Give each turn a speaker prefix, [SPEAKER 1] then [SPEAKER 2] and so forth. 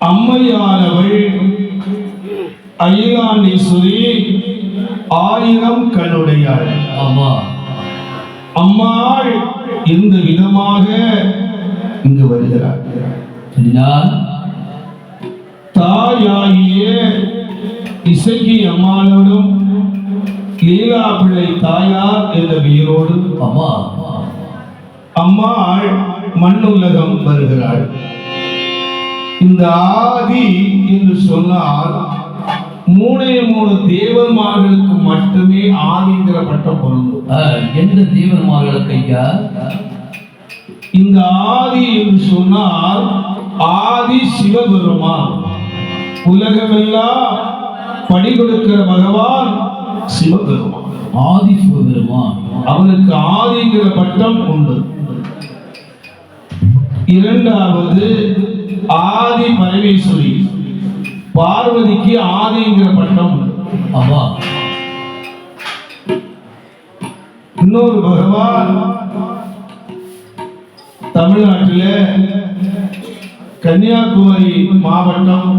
[SPEAKER 1] அம்மையானவள் அகிலாண்டீஸ்வரி ஆயிரம் கண்ணுடையாள்.
[SPEAKER 2] ஆமா.
[SPEAKER 1] அம்மாள் இந்த விதமாக இங்கு வருகிறார் தாயாகிய இசைக்கு அம்மாளோடும் லீலா பிள்ளை தாயார் என்ற பெயரோடு
[SPEAKER 2] ஆமா.
[SPEAKER 1] அம்மாள் மண்ணுலகம் வருகிறாள். இந்த ஆதி என்று சொன்னால் மூணே மூணு தேவன்மார்களுக்கு மட்டுமே ஆதிங்கிற பட்டம் பொருந்தும்.
[SPEAKER 2] எந்த தீவனமாக ஐயா?
[SPEAKER 1] இந்த ஆதி என்று சொன்னால் ஆதி சிவபெருமான். உலகமெல்லாம் பணி கொடுக்கிற பகவான் சிவபெருமான்.
[SPEAKER 2] ஆதி சிவபெருமான்.
[SPEAKER 1] அவனுக்கு ஆதிங்கிற பட்டம் உண்டு. இரண்டாவது ஆதி பரமேஸ்வரி பார்வதிக்கு ஆதிங்கிற பட்டம்.
[SPEAKER 2] அம்மா
[SPEAKER 1] இன்னொரு பகவான் தமிழ்நாட்டில் கன்னியாகுமரி மாவட்டம்.